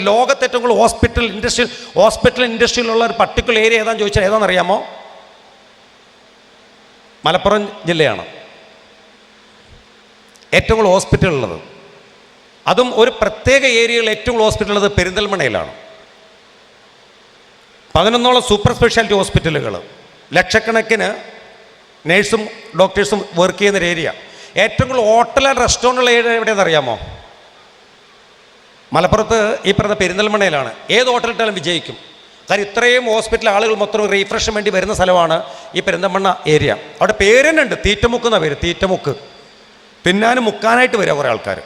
ലോകത്ത് ഏറ്റവും കൂടുതൽ ഹോസ്പിറ്റൽ ഇൻഡസ്ട്രിയൽ ഹോസ്പിറ്റൽ ഇൻഡസ്ട്രിയിലുള്ള ഒരു പർട്ടിക്കുലർ ഏരിയ ഏതാണെന്ന് ചോദിച്ചാൽ ഏതാണെന്നറിയാമോ? മലപ്പുറം ജില്ലയാണ്. ഏറ്റവും കൂടുതൽ ഹോസ്പിറ്റൽ ഉള്ളത്. അതും ഒരു പ്രത്യേക ഏരിയയിൽ ഏറ്റവും കൂടുതൽ ഹോസ്പിറ്റൽ ഉള്ളത് പെരിന്തൽമണയിലാണ് പതിനൊന്നോളം സൂപ്പർ സ്പെഷ്യാലിറ്റി ഹോസ്പിറ്റലുകൾ ലക്ഷക്കണക്കിന് നേഴ്സും ഡോക്ടേഴ്സും വർക്ക് ചെയ്യുന്ന ഒരു ഏരിയ ഏറ്റവും കൂടുതൽ ഹോട്ടൽ ആൻഡ് റെസ്റ്റോറന്റുള്ള ഏരിയ എവിടെയെന്ന് അറിയാമോ? മലപ്പുറത്ത് ഈ പറഞ്ഞ പെരിന്തൽമണ്ണയിലാണ്. ഏത് ഹോട്ടലിട്ടാലും വിജയിക്കും. കാര്യം ഇത്രയും ഹോസ്പിറ്റൽ ആളുകൾ മൊത്തം റീഫ്രഷിന് വേണ്ടി വരുന്ന സ്ഥലമാണ് ഈ പെരിന്തൽമണ്ണ ഏരിയ അവിടെ പേര് തന്നെ ഉണ്ട് തീറ്റമുക്ക് എന്നാ പേര്? തീറ്റമുക്ക്. തിന്നാനും മുക്കാനായിട്ട് വരിക കുറേ ആൾക്കാർ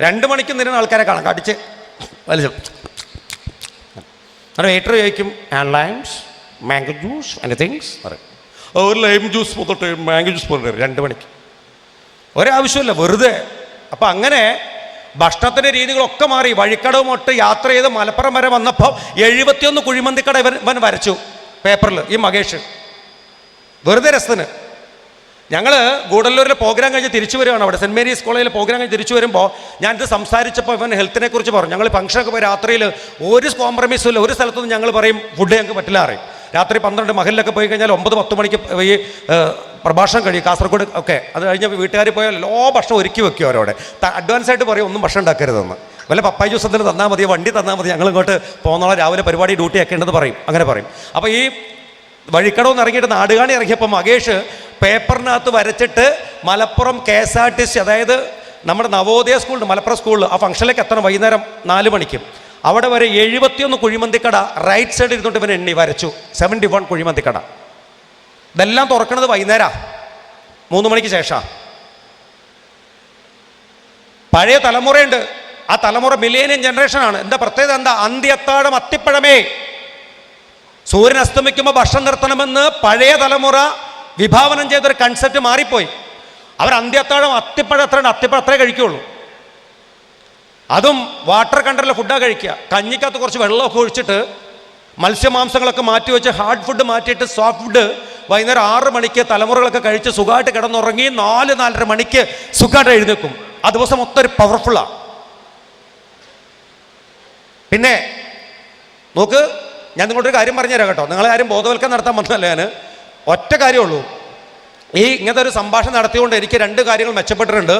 രണ്ട് മണിക്കും നിരുന്ന ആൾക്കാരെ കാണാം. കടിച്ച്. വലിച്ചു. എന്നിട്ട് വെയിറ്റർ ചോദിക്കും ആൻഡ് ലൈംസ് മാംഗോ ജ്യൂസ് പറയും. "ഓ, ഒരു ലൈം ജ്യൂസ് പോത്തോട്ട് മാംഗോ ജ്യൂസ് പോയിട്ട് രണ്ട് മണിക്ക്. ഒരാവശ്യമില്ല വെറുതെ. അപ്പം അങ്ങനെ ഭക്ഷണത്തിന്റെ രീതികളൊക്കെ മാറി. വഴിക്കടവ് മൊട്ട് യാത്ര ചെയ്ത് മലപ്പുറം വരെ വന്നപ്പോൾ എഴുപത്തിയൊന്ന് കുഴിമന്തിക്കട ഇവൻ ഇവൻ വരച്ചു പേപ്പറിൽ ഈ മകേഷ്. വെറുതെ രസത്തിന് ഞങ്ങൾ ഗൂഡല്ലൂരിൽ പ്രോഗ്രാം കഴിഞ്ഞ് തിരിച്ചു വരുവാണ് അവിടെ. സെന്റ് മേരീസ് കോളേജിൽ പ്രോഗ്രാം കഴിഞ്ഞ് തിരിച്ചു വരുമ്പോൾ ഞാൻ ഇത് സംസാരിച്ചപ്പോൾ ഇവൻ ഹെൽത്തിനെ കുറിച്ച് പറഞ്ഞു ഞങ്ങൾ ഫംഗ്ഷനൊക്കെ പോയി രാത്രിയിൽ ഒരു കോംപ്രമൈസും ഇല്ല. ഒരു സ്ഥലത്തുനിന്ന് ഞങ്ങൾ പറയും ഫുഡ് ഞങ്ങൾക്ക് പറ്റില്ല അറിയും രാത്രി പന്ത്രണ്ട് മഹലിലൊക്കെ പോയി കഴിഞ്ഞാൽ ഒമ്പത് പത്ത് മണിക്ക് ഈ പ്രഭാഷണം കഴിയും. കാസർഗോഡ് ഒക്കെ. അത് കഴിഞ്ഞ് വീട്ടുകാർ പോയാൽ എല്ലാ ഭക്ഷണം ഒരുക്കി വെക്കും അവരോട് അഡ്വാൻസ് ആയിട്ട് പറയും ഒന്നും ഭക്ഷണം ഉണ്ടാക്കരുതെന്ന്. വല്ല പപ്പായ ജ്യൂസ് എന്തെങ്കിലും തന്നാൽ മതി വണ്ടി തന്നാൽ മതി ഞങ്ങൾ ഇങ്ങോട്ട് പോകുന്നോളെ രാവിലെ പരിപാടി ഡ്യൂട്ടി ആക്കേണ്ടത് പറയും. അങ്ങനെ പറയും. അപ്പോൾ ഈ വഴിക്കടവെന്ന് ഇറങ്ങിയിട്ട് നാടുകാണി ഇറങ്ങിയപ്പോൾ മകേഷ് പേപ്പറിനകത്ത് വരച്ചിട്ട് Malappuram K S R T C അതായത് നമ്മുടെ നവോദയ സ്കൂളിൽ മലപ്പുറം സ്കൂളിൽ ആ ഫംഗ്ഷനിലേക്ക് എത്തണം വൈകുന്നേരം നാല് മണിക്ക്. അവിടെ വരെ എഴുപത്തിയൊന്ന് കുഴിമന്തിക്കട റൈറ്റ് സൈഡിൽ ഇരുന്നിട്ട് ഇവൻ എണ്ണി വരച്ചു. സെവന്റി വൺ കുഴിമന്തിക്കട. ഇതെല്ലാം തുറക്കണത് വൈകുന്നേരം. മൂന്ന് മണിക്ക് ശേഷം. പഴയ തലമുറയുണ്ട്. ആ തലമുറ മില്ലേനിയം ആണ്. എന്താ പ്രത്യേകത എന്താ? അന്ത്യത്താഴം അത്തിപ്പഴമേ. സൂര്യൻ അസ്തമിക്കുമ്പോൾ ഭക്ഷണം നിർത്തണമെന്ന് പഴയ തലമുറ വിഭാവനം ചെയ്തൊരു കൺസെപ്റ്റ് മാറിപ്പോയി. അവർ അന്ത്യത്താഴം അത്തിപ്പഴം എത്ര അത്തിപ്പഴം അത്രേ കഴിക്കുകയുള്ളൂ അതും വാട്ടർ കണ്ടറിലെ ഫുഡാണ് കഴിക്കുക. കഞ്ഞിക്കകത്ത് കുറച്ച് വെള്ളമൊക്കെ ഒഴിച്ചിട്ട് മത്സ്യമാംസങ്ങളൊക്കെ മാറ്റി വെച്ച് ഹാർഡ് ഫുഡ് മാറ്റിയിട്ട് സോഫ്റ്റ് ഫുഡ് വൈകുന്നേരം ആറ് മണിക്ക് തലമുറകളൊക്കെ കഴിച്ച് സുഖമായിട്ട് കിടന്നുറങ്ങി നാല് നാലര മണിക്ക് സുഖമായിട്ട് എഴുന്നേക്കും ആ ദിവസം മൊത്തം ഒരു പവർഫുള്ളാണ് പിന്നെ നോക്ക് ഞാൻ നിങ്ങളൊരു കാര്യം പറഞ്ഞുതരാം കേട്ടോ. നിങ്ങളെ ആരും ബോധവൽക്കരണം നടത്താൻ വന്നതല്ല ഞാൻ ഒറ്റ കാര്യമുള്ളൂ ഈ ഇങ്ങനത്തെ ഒരു സംഭാഷണം നടത്തിയുകൊണ്ട് എനിക്ക് രണ്ട് കാര്യങ്ങൾ മെച്ചപ്പെട്ടിട്ടുണ്ട്.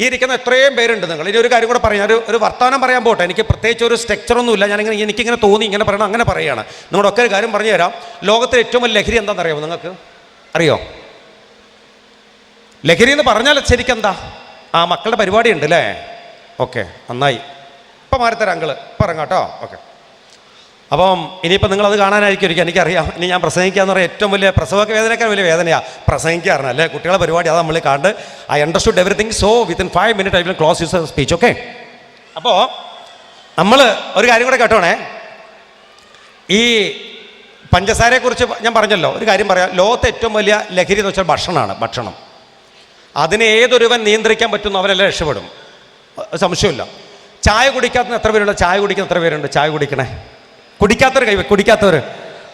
ഈ ഇരിക്കുന്ന എത്രയും പേരുണ്ട് നിങ്ങൾ. ഇനി ഒരു കാര്യം കൂടെ പറയാം. ഒരു ഒരു വർത്തമാനം പറയാൻ പോട്ടെ. എനിക്ക് പ്രത്യേകിച്ച് ഒരു സ്ട്രക്ചറൊന്നുമില്ല ഞാനിങ്ങനെ എനിക്കിങ്ങനെ തോന്നി ഇങ്ങനെ പറയണം അങ്ങനെ പറയുകയാണ്. നിങ്ങളുടെ ഒക്കെ ഒരു കാര്യം പറഞ്ഞു തരാം. ലോകത്തിലെ ഏറ്റവും വലിയ ലഹരി എന്താണെന്ന് അറിയാമോ നിങ്ങൾക്ക്? അറിയോ? ലഹരി എന്ന് പറഞ്ഞാൽ ശരിക്കെന്താ ആ മക്കളുടെ പരിപാടി ഉണ്ട് അല്ലേ? ഓക്കെ നന്നായി. ഇപ്പം മാറിത്തരാം അങ്കിൾ. കേട്ടോ. ഓക്കെ. അപ്പം ഇനിയിപ്പോൾ നിങ്ങളത് കാണാനായിരിക്കും എനിക്കറിയാം. ഇനി ഞാൻ പ്രസംഗിക്കുക എന്ന് പറയുന്നത് ഏറ്റവും വലിയ പ്രസവമൊക്കെ വേദനയൊക്കെ വലിയ വേദനയാണ് പ്രസംഗിക്കാറുണ്ട് അല്ലേ? കുട്ടികളെ പരിപാടി അതാണ് നമ്മൾ കണ്ട്. I understood everything so within five minute I will close use speech okay അപ്പോൾ നമ്മൾ ഒരു കാര്യം കൂടെ കേട്ടോണേ. ഈ പഞ്ചസാരയെക്കുറിച്ച് ഞാൻ പറഞ്ഞല്ലോ. ഒരു കാര്യം പറയാം. ലോകത്തെ ഏറ്റവും വലിയ ലഹരി എന്ന് വെച്ചാൽ ഭക്ഷണമാണ് ഭക്ഷണം. അതിനെ ഏതൊരുവൻ നിയന്ത്രിക്കാൻ പറ്റുന്നു അവരെല്ലാം രക്ഷപ്പെടും. സംശയമില്ല. ചായ കുടിക്കാത്ത എത്ര പേരുണ്ട്? ചായ കുടിക്കുന്ന എത്ര പേരുണ്ട്? ചായ കുടിക്കണേ. കുടിക്കാത്തവർ കൈ കുടിക്കാത്തവർ.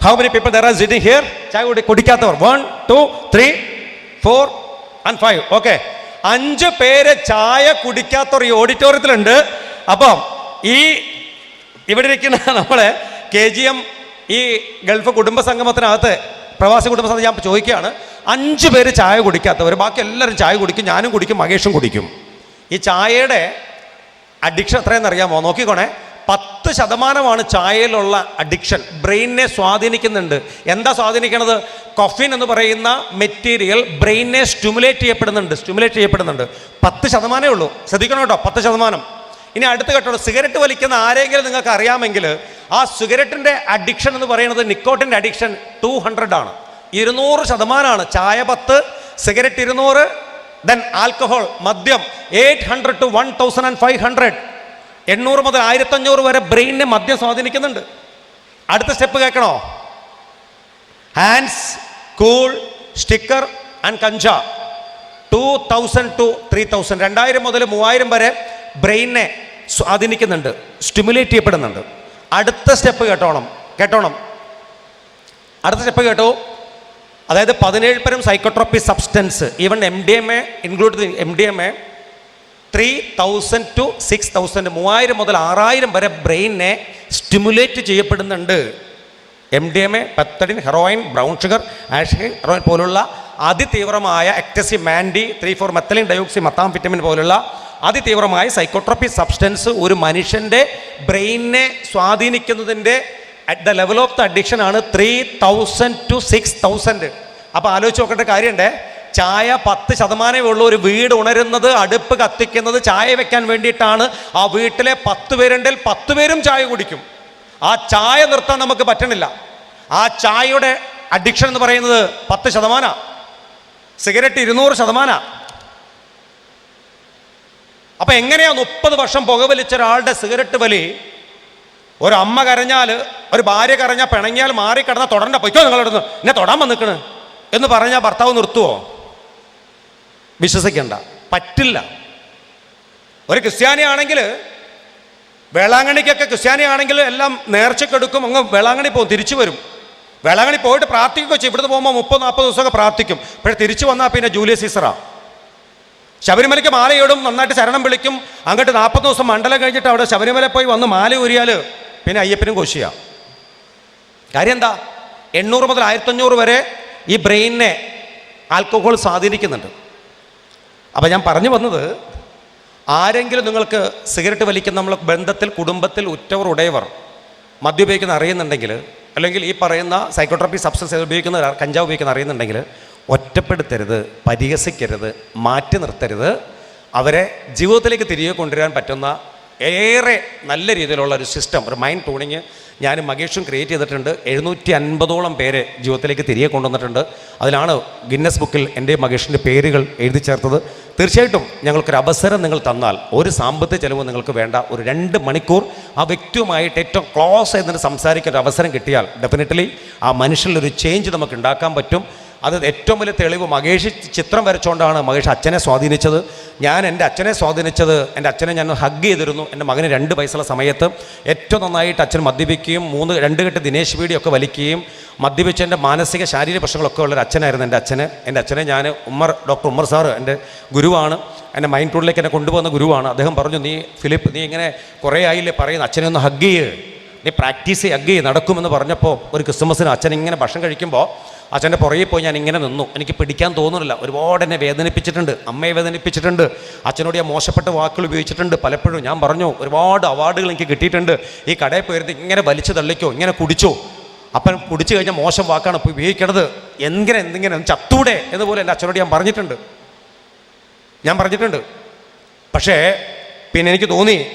How many people there are sitting here ചായ കുടി കുടിക്കാത്തവർ. One two three four and five okay അഞ്ച് പേര് ചായ കുടിക്കാത്തവർ ഈ ഓഡിറ്റോറിയത്തിലുണ്ട്. അപ്പം ഈ ഇവിടെ ഇരിക്കുന്ന നമ്മളെ കെ ജി എം ഈ ഗൾഫ് കുടുംബ സംഗമത്തിനകത്ത് പ്രവാസി കുടുംബ സംഘം ഞാൻ ചോദിക്കുകയാണ്. അഞ്ച് പേര് ചായ കുടിക്കാത്തവർ ബാക്കി എല്ലാവരും ചായ കുടിക്കും ഞാനും കുടിക്കും മഹേഷും കുടിക്കും. ഈ ചായയുടെ അഡിക്ഷൻ എത്രയെന്ന് അറിയാമോ? നോക്കിക്കോണേ. ശതമാനമാണ് ചായയിലുള്ള അഡിക്ഷൻ ബ്രെയിനിനെ സ്വാധീനിക്കുന്നുണ്ട്. എന്താ സ്വാധീനിക്കുന്നത് കൊഫിൻ എന്ന് പറയുന്ന മെറ്റീരിയൽ ബ്രെയിനിനെ സ്റ്റിമുലേറ്റ് ചെയ്യപ്പെടുന്നുണ്ട്. സ്റ്റിമുലേറ്റ് ചെയ്യപ്പെടുന്നുണ്ട്. പത്ത് ശതമാനമേ ഉള്ളൂ. ശ്രദ്ധിക്കണം കേട്ടോ. പത്ത് ശതമാനം. ഇനി അടുത്ത കേട്ടോ സിഗരറ്റ് വലിക്കുന്ന ആരെങ്കിലും നിങ്ങൾക്ക് അറിയാമെങ്കിൽ ആ സിഗരറ്റിന്റെ അഡിക്ഷൻ എന്ന് പറയുന്നത് നിക്കോട്ടിന്റെ അഡിക്ഷൻ ടു ഹൺഡ്രഡ് ആണ്. ഇരുന്നൂറ് ശതമാനമാണ്. ചായ പത്ത് സിഗരറ്റ് ഇരുന്നൂറ് ദെൻ ആൽക്കഹോൾ മദ്യം eight hundred two one thousand and five hundred എണ്ണൂറ് മുതൽ ആയിരത്തഞ്ഞൂറ് വരെ ബ്രെയിനിനെ മദ്യം സ്വാധീനിക്കുന്നുണ്ട്. അടുത്ത സ്റ്റെപ്പ് കേൾക്കണോ? Hands cool sticker and കഞ്ച. Two thousand two three thousand രണ്ടായിരം മുതൽ മൂവായിരം വരെ ബ്രെയിനെ സ്വാധീനിക്കുന്നുണ്ട് സ്റ്റിമുലേറ്റ് ചെയ്യപ്പെടുന്നുണ്ട്. അടുത്ത സ്റ്റെപ്പ് കേട്ടോണം കേട്ടോണം. അടുത്ത സ്റ്റെപ്പ് കേട്ടോ. അതായത് പതിനേഴ് പരം psychotropic substance even M D M A include M D M A three thousand two six thousand മൂവായിരം മുതൽ ആറായിരം വരെ ബ്രെയിനെ സ്റ്റിമുലേറ്റ് ചെയ്യപ്പെടുന്നുണ്ട്. M D M A pethidine heroin brown sugar hash heroin പോലുള്ള അതിതീവ്രമായ ecstasy mandy three four methylenedioxymethamphetamine പോലുള്ള അതിതീവ്രമായ psychotropic substance ഒരു മനുഷ്യന്റെ ബ്രെയിനിനെ സ്വാധീനിക്കുന്നതിന്റെ at the level of the addiction ആണ് three thousand two six thousand അപ്പോൾ ആലോചിച്ച് നോക്കേണ്ട കാര്യമുണ്ട്. ചായ പത്ത് ശതമാനമേ ഉള്ളൂ. ഒരു വീട് ഉണരുന്നത് അടുപ്പ് കത്തിക്കുന്നത് ചായ വെക്കാൻ വേണ്ടിയിട്ടാണ്. ആ വീട്ടിലെ പത്ത് പേരുണ്ടെങ്കിൽ പത്ത് പേരും ചായ കുടിക്കും. ആ ചായ നിർത്താൻ നമുക്ക് പറ്റണില്ല. ആ ചായയുടെ അഡിക്ഷൻ എന്ന് പറയുന്നത് പത്ത് ശതമാന. സിഗരറ്റ് ഇരുന്നൂറ് ശതമാന. അപ്പൊ എങ്ങനെയാ മുപ്പത് വർഷം പുകവലിച്ച ഒരാളുടെ സിഗരറ്റ് വലി? ഒരു അമ്മ കരഞ്ഞാൽ ഒരു ഭാര്യ കരഞ്ഞാൽ പിണങ്ങിയാൽ മാറി കിടന്നാൽ തൊടണ്ട. പൊയ്ക്കോ നിങ്ങളിടുന്ന് എന്നെ തൊടാൻ വന്നിക്കണ്. എന്ന് പറഞ്ഞാൽ ഭർത്താവ് നിർത്തുവോ? വിശ്വസിക്കണ്ട. പറ്റില്ല. ഒരു ക്രിസ്ത്യാനിയാണെങ്കിൽ വേളാങ്കണിക്കൊക്കെ ക്രിസ്ത്യാനിയാണെങ്കിൽ എല്ലാം നേർച്ചക്കെടുക്കും അങ്ങ് വേളാങ്കണി പോകും തിരിച്ചു വരും. വേളാങ്കണി പോയിട്ട് പ്രാർത്ഥിക്കുകയൊക്കെ ചെയ്യും. ഇവിടുന്ന് പോകുമ്പോൾ മുപ്പത് നാൽപ്പത് ദിവസമൊക്കെ പ്രാർത്ഥിക്കും. പക്ഷേ തിരിച്ചു വന്നാൽ പിന്നെ ജൂലിയസ് സീസറാ. ശബരിമലയ്ക്ക് മാലയിടും നന്നായിട്ട് ശരണം വിളിക്കും. അങ്ങോട്ട് നാൽപ്പത് ദിവസം മണ്ഡലം കഴിഞ്ഞിട്ട് അവിടെ ശബരിമല പോയി വന്ന് മാല ഊരിയാൽ പിന്നെ അയ്യപ്പനും കോശിയാ. കാര്യം എന്താ? എണ്ണൂറ് മുതൽ ആയിരത്തഞ്ഞൂറ് വരെ ഈ ബ്രെയിനിനെ ആൽക്കഹോൾ സ്വാധീനിക്കുന്നുണ്ട്. അപ്പം ഞാൻ പറഞ്ഞു വന്നത് ആരെങ്കിലും നിങ്ങൾക്ക് സിഗരറ്റ് വലിക്കുന്ന നമ്മൾ ബന്ധത്തിൽ കുടുംബത്തിൽ ഉറ്റവർ ഉടയവർ മദ്യപയോഗിക്കുന്ന അറിയുന്നുണ്ടെങ്കിൽ അല്ലെങ്കിൽ ഈ പറയുന്ന സൈക്കോട്രോപ്പി സബ്സ്റ്റൻസ് ഉപയോഗിക്കുന്ന കഞ്ചാവ് ഉപയോഗിക്കുന്ന അറിയുന്നുണ്ടെങ്കിൽ ഒറ്റപ്പെടുത്തരുത് പരിഹസിക്കരുത് മാറ്റി നിർത്തരുത്. അവരെ ജീവിതത്തിലേക്ക് തിരികെ കൊണ്ടുവരാൻ പറ്റുന്ന ഏറെ നല്ല രീതിയിലുള്ള ഒരു സിസ്റ്റം ഒരു മൈൻഡ് ടൂണിങ് ഞാനും മകേഷും ക്രിയേറ്റ് ചെയ്തിട്ടുണ്ട്. എഴുന്നൂറ്റി അൻപതോളം പേരെ ജീവിതത്തിലേക്ക് തിരികെ കൊണ്ടുവന്നിട്ടുണ്ട്. അതിലാണ് ഗിന്നസ് ബുക്കിൽ എന്റെ മകേഷിന്റെ പേരുകൾ എഴുതി ചേർത്തത്. തീർച്ചയായിട്ടും ഞങ്ങൾക്കൊരു അവസരം നിങ്ങൾ തന്നാൽ ഒരു സാമ്പത്തിക ചെലവ് നിങ്ങൾക്ക് വേണ്ട ഒരു രണ്ട് മണിക്കൂർ ആ വ്യക്തിയുമായിട്ട് ഏറ്റവും ക്ലോസ് ആയിട്ട് സംസാരിക്കാൻ ഒരു അവസരം കിട്ടിയാൽ ഡെഫിനറ്റ്ലി ആ മനുഷ്യനിലൊരു ചേഞ്ച് നമുക്ക് ഉണ്ടാക്കാൻ പറ്റും. അത് ഏറ്റവും വലിയ തെളിവ് മഹേഷ് ചിത്രം വരച്ചുകൊണ്ടാണ് മഹേഷ് അച്ഛനെ സ്വാധീനിച്ചത്. ഞാൻ എന്റെ അച്ഛനെ സ്വാധീനിച്ചത് എന്റെ അച്ഛനെ ഞാൻ ഹഗ് ചെയ്തിരുന്നു എന്റെ മകന് രണ്ട് വയസ്സുള്ള സമയത്ത്. ഏറ്റവും നന്നായിട്ട് അച്ഛൻ മദ്യപിക്കുകയും മൂന്ന് രണ്ട് കെട്ട് ദിനേശ് വീടിയൊക്കെ വലിക്കുകയും മദ്യപിച്ച് എന്റെ മാനസിക ശാരീരിക പ്രശ്നങ്ങളൊക്കെ ഉള്ളൊരു അച്ഛനായിരുന്നു എന്റെ അച്ഛന്. എന്റെ അച്ഛനെ ഞാൻ ഉമ്മർ ഡോക്ടർ ഉമ്മർ സാറ് എന്റെ ഗുരുവാണ്. എന്റെ മൈൻഡ് ടൂളിലേക്ക് എന്നെ കൊണ്ടുപോകുന്ന ഗുരുവാണ്. അദ്ദേഹം പറഞ്ഞു നീ ഫിലിപ്പ് നീ ഇങ്ങനെ കുറേ ആയില്ലേ പറയുന്ന അച്ഛനെ ഒന്ന് ഹഗ് ചെയ്യ്. നീ പ്രാക്ടീസ് ഹഗ് ചെയ്യ്. നടക്കുമെന്ന് പറഞ്ഞപ്പോൾ ഒരു ക്രിസ്മസിന് അച്ഛൻ ഇങ്ങനെ ഭക്ഷണം കഴിക്കുമ്പോൾ അച്ഛന്റെ പുറകെ പോയി ഞാൻ ഇങ്ങനെ നിന്നു. എനിക്ക് പിടിക്കാൻ തോന്നുന്നില്ല. ഒരുപാട് എന്നെ വേദനിപ്പിച്ചിട്ടുണ്ട്. അമ്മയെ വേദനിപ്പിച്ചിട്ടുണ്ട്. അച്ഛനോട് ഞാൻ മോശപ്പെട്ട വാക്കുകൾ ഉപയോഗിച്ചിട്ടുണ്ട്. പലപ്പോഴും ഞാൻ പറഞ്ഞു ഒരുപാട് അവാർഡുകൾ എനിക്ക് കിട്ടിയിട്ടുണ്ട്. ഈ കടയിൽ പോയിരുന്ന് ഇങ്ങനെ വലിച്ചു തള്ളിക്കോ ഇങ്ങനെ കുടിച്ചോ. അപ്പം കുടിച്ചു കഴിഞ്ഞാൽ മോശം വാക്കാണ് ഇപ്പോൾ ഉപയോഗിക്കണത്. എങ്ങനെ എന്തിങ്ങനെ ചത്തൂടെ എന്നപോലെ എന്റെ അച്ഛനോട് ഞാൻ പറഞ്ഞിട്ടുണ്ട്. ഞാൻ പറഞ്ഞിട്ടുണ്ട്. പക്ഷേ പിന്നെ എനിക്ക് തോന്നി